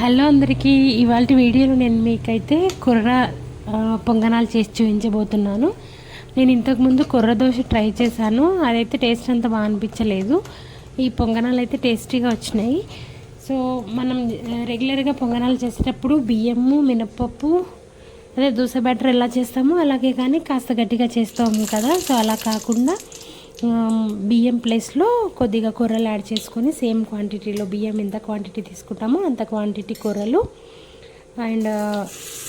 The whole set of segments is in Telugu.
హలో అందరికీ ఇవాళ వీడియోలో నేను మీకైతే కుర్ర పొంగనాలు చేసి చూపించబోతున్నాను. నేను ఇంతకుముందు కుర్ర దోశ ట్రై చేశాను. అదైతే టేస్ట్ అంత బాగా అనిపించలేదు. ఈ పొంగనాలు అయితే టేస్టీగా వచ్చినాయి. సో మనం రెగ్యులర్గా పొంగనాలు చేసేటప్పుడు బియ్యము మినప్పప్పు అదే దోశ బ్యాటర్ ఎలా చేస్తామో అలాగే కానీ కాస్త గట్టిగా చేస్తాము కదా. సో అలా కాకుండా బియ్యం ప్లేస్లో కొద్దిగా కూరలు యాడ్ చేసుకొని సేమ్ క్వాంటిటీలో బియ్యం ఎంత క్వాంటిటీ తీసుకుంటామో అంత క్వాంటిటీ కూరలు. అండ్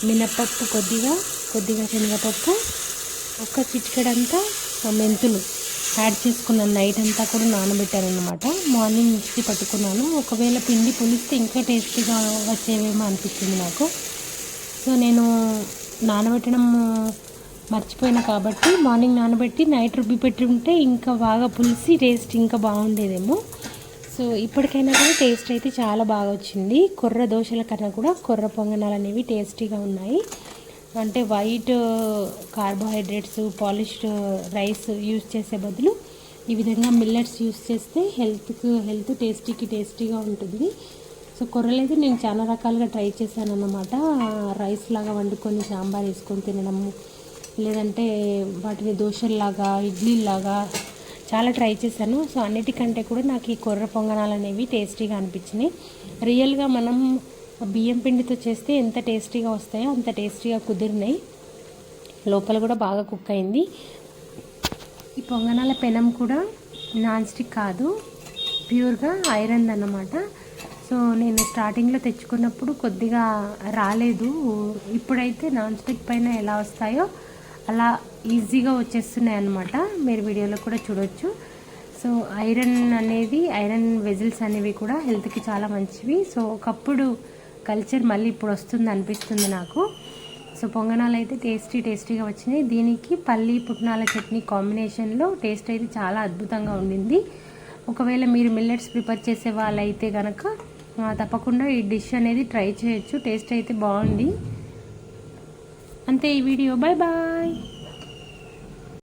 మినప్పప్పు కొద్దిగా కొద్దిగా శనగపప్పు ఒక చిటికెడంతా మెంతులు యాడ్ చేసుకున్నాను నైట్ అంతా కూడా నానబెట్టాను అనమాట మార్నింగ్ మిక్సీ పట్టుకున్నాను. ఒకవేళ పిండి పులిస్తే ఇంకా టేస్టీగా వచ్చేవేమో అనిపించింది నాకు. సో నేను నానబెట్టడం మర్చిపోయినా కాబట్టి మార్నింగ్ నానబెట్టి నైట్ రుబ్బి పెట్టి ఉంటే ఇంకా బాగా పులిసి టేస్ట్ ఇంకా బాగుండేదేమో. సో ఇప్పటికైనా కూడా టేస్ట్ అయితే చాలా బాగా వచ్చింది. కొర్ర దోశల కన్నా కూడా కొర్ర పొంగనాలు అనేవి టేస్టీగా ఉన్నాయి. అంటే white carbohydrates polished rice use చేసే బదులు ఈ విధంగా మిల్లెట్స్ యూస్ చేస్తే హెల్త్కి హెల్త్ టేస్టీకి టేస్టీగా ఉంటుంది. సో కొర్రలు అయితే నేను చాలా రకాలుగా ట్రై చేశాను అన్నమాట రైస్ లాగా వండుకొని సాంబార్ వేసుకొని తినడము లేదంటే వాటిని దోశల్లాగా ఇడ్లీలాగా చాలా ట్రై చేశాను. సో అన్నిటికంటే కూడా నాకు ఈ కొర్ర పొంగనాలు అనేవి టేస్టీగా అనిపించినాయి. రియల్గా మనం బియ్యం పిండితో చేస్తే ఎంత టేస్టీగా వస్తాయో అంత టేస్టీగా కుదిరినాయి. లోపల కూడా బాగా కుక్ అయింది. ఈ పొంగనాల పెనం కూడా నాన్ స్టిక్ కాదు ప్యూర్గా ఐరన్ అన్నమాట. సో నేను స్టార్టింగ్లో తెచ్చుకున్నప్పుడు కొద్దిగా రాలేదు. ఇప్పుడైతే నాన్ స్టిక్ పైన ఎలా వస్తాయో అలా ఈజీగా వచ్చేస్తున్నాయి అన్నమాట మీరు వీడియోలో కూడా చూడొచ్చు. సో ఐరన్ అనేది ఐరన్ వెజిల్స్ అనేవి కూడా హెల్త్కి చాలా మంచివి. సో ఒకప్పుడు కల్చర్ మళ్ళీ ఇప్పుడు వస్తుంది అనిపిస్తుంది నాకు. సో పొంగనాలు అయితే టేస్టీ టేస్టీగా వచ్చినాయి. దీనికి పల్లి పుట్నాల చట్నీ కాంబినేషన్లో టేస్ట్ అయితే చాలా అద్భుతంగా ఉండింది. ఒకవేళ మీరు మిల్లెట్స్ ప్రిపేర్ చేసే వాళ్ళైతే కనుక తప్పకుండా ఈ డిష్ అనేది ట్రై చేయొచ్చు. టేస్ట్ అయితే బాగుంది. అంతే ఈ వీడియో బాయ్ బాయ్